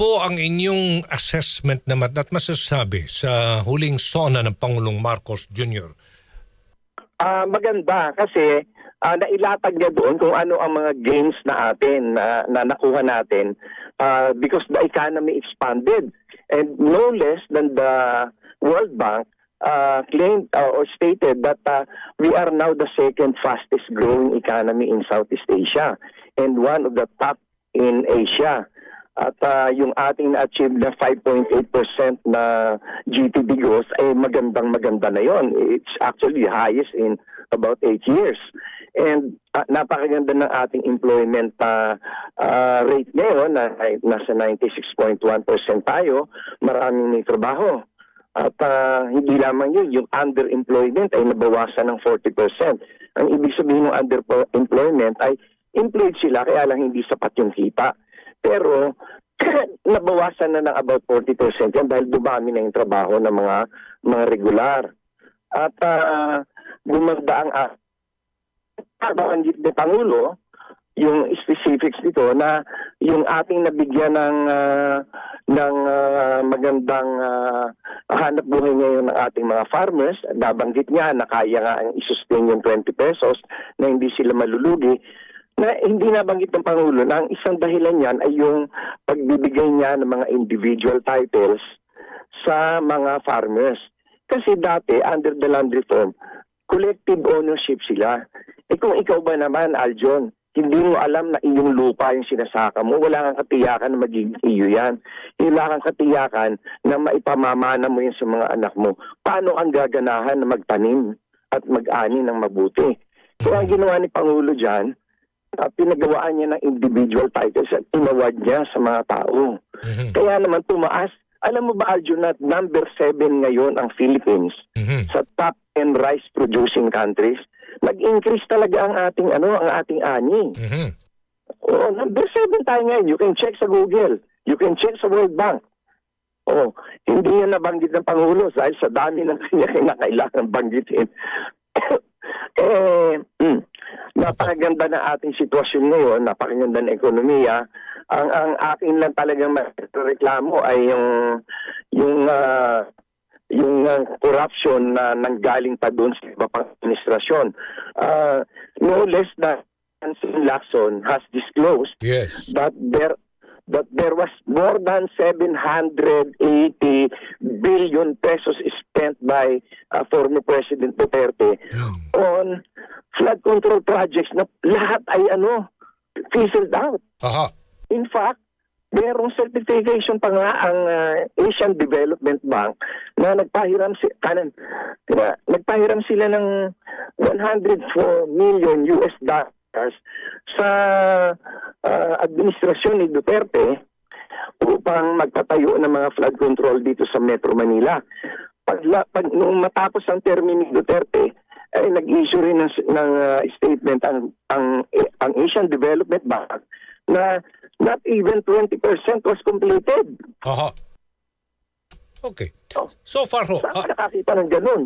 po ang inyong assessment naman at masasabi sa huling sona ng Pangulong Marcos Jr.? Ah, maganda kasi ah, nailatag niya doon kung ano ang mga gains na atin na, na nakuha natin ah, because the economy expanded and no less than the World Bank uh, claimed uh, or stated that uh, we are now the second fastest growing economy in Southeast Asia and one of the top in Asia. At ah, yung ating na-achieve na 5.8% na GDP growth ay magandang maganda na yon. It's actually highest in about 8 years. And ah, napakaganda ng ating employment ah, ah, rate ngayon na nasa 96.1% tayo. Maraming may trabaho. At ah, hindi lamang yun, yung underemployment ay nabawasan ng 40%. Ang ibig sabihin ng underemployment ay employed sila kaya lang hindi sapat yung kita. Pero nabawasan na ng about 40% yan dahil dumami na yung trabaho ng mga mga regular. At uh, gumanda ang uh, nabanggit ni Pangulo yung specifics nito na yung ating nabigyan ng ah, ng ah, magandang ah, hanap buhay ngayon ng ating mga farmers, nabanggit niya na kaya nga ang isustain yung 20 pesos na hindi sila malulugi na hindi nabanggit ng Pangulo na ang isang dahilan niyan ay yung pagbibigay niya ng mga individual titles sa mga farmers. Kasi dati, under the land reform, collective ownership sila. Eh kung ikaw ba naman, Aljon, hindi mo alam na iyong lupa yung sinasaka mo, wala kang katiyakan na magiging iyo yan. Wala kang katiyakan na maipamamana mo yan sa mga anak mo. Paano ang gaganahan na magtanim at mag-ani ng mabuti? Kaya ang ginawa ni Pangulo dyan, uh, pinagawaan niya ng individual titles at inaward niya sa mga tao. Mhm. Kaya naman tumaas. Alam mo ba, Arjun, na number 7 ngayon ang Philippines Mhm. sa top 10 rice producing countries. Nag-increase talaga ang ating ano, ang ating ani. Mhm. Oh, number 7 tayo ngayon. You can check sa Google. You can check sa World Bank. Oh, hindi yan nabanggit ng Pangulo dahil sa dami ng kanya kinakailangan banggitin. eh, mm, napakaganda na ating sitwasyon ngayon, napakaganda na ekonomiya. Ang ang akin lang talagang reklamo ay yung yung ah, yung ah, corruption na nanggaling pa doon sa iba pang administrasyon. Ah, no less than Nancy Lacson has disclosed Yes. that there that there was more than 780 billion pesos spent by uh, former President Duterte Hmm. on flood control projects na lahat ay ano fizzled out. Aha. In fact, merong certification pa nga ang uh, Asian Development Bank na nagpahiram si kanan na, nagpahiram sila ng 104 million US dollars sa uh, administrasyon ni Duterte upang magpatayo ng mga flood control dito sa Metro Manila. Pag, pag nung matapos ang termino ni Duterte, ay nag-issue rin ng, ng uh, statement ang, ang ang Asian Development Bank na not even 20% was completed. Aha. Okay. So, So far ho. saan ah, ka nakakita ng ganun?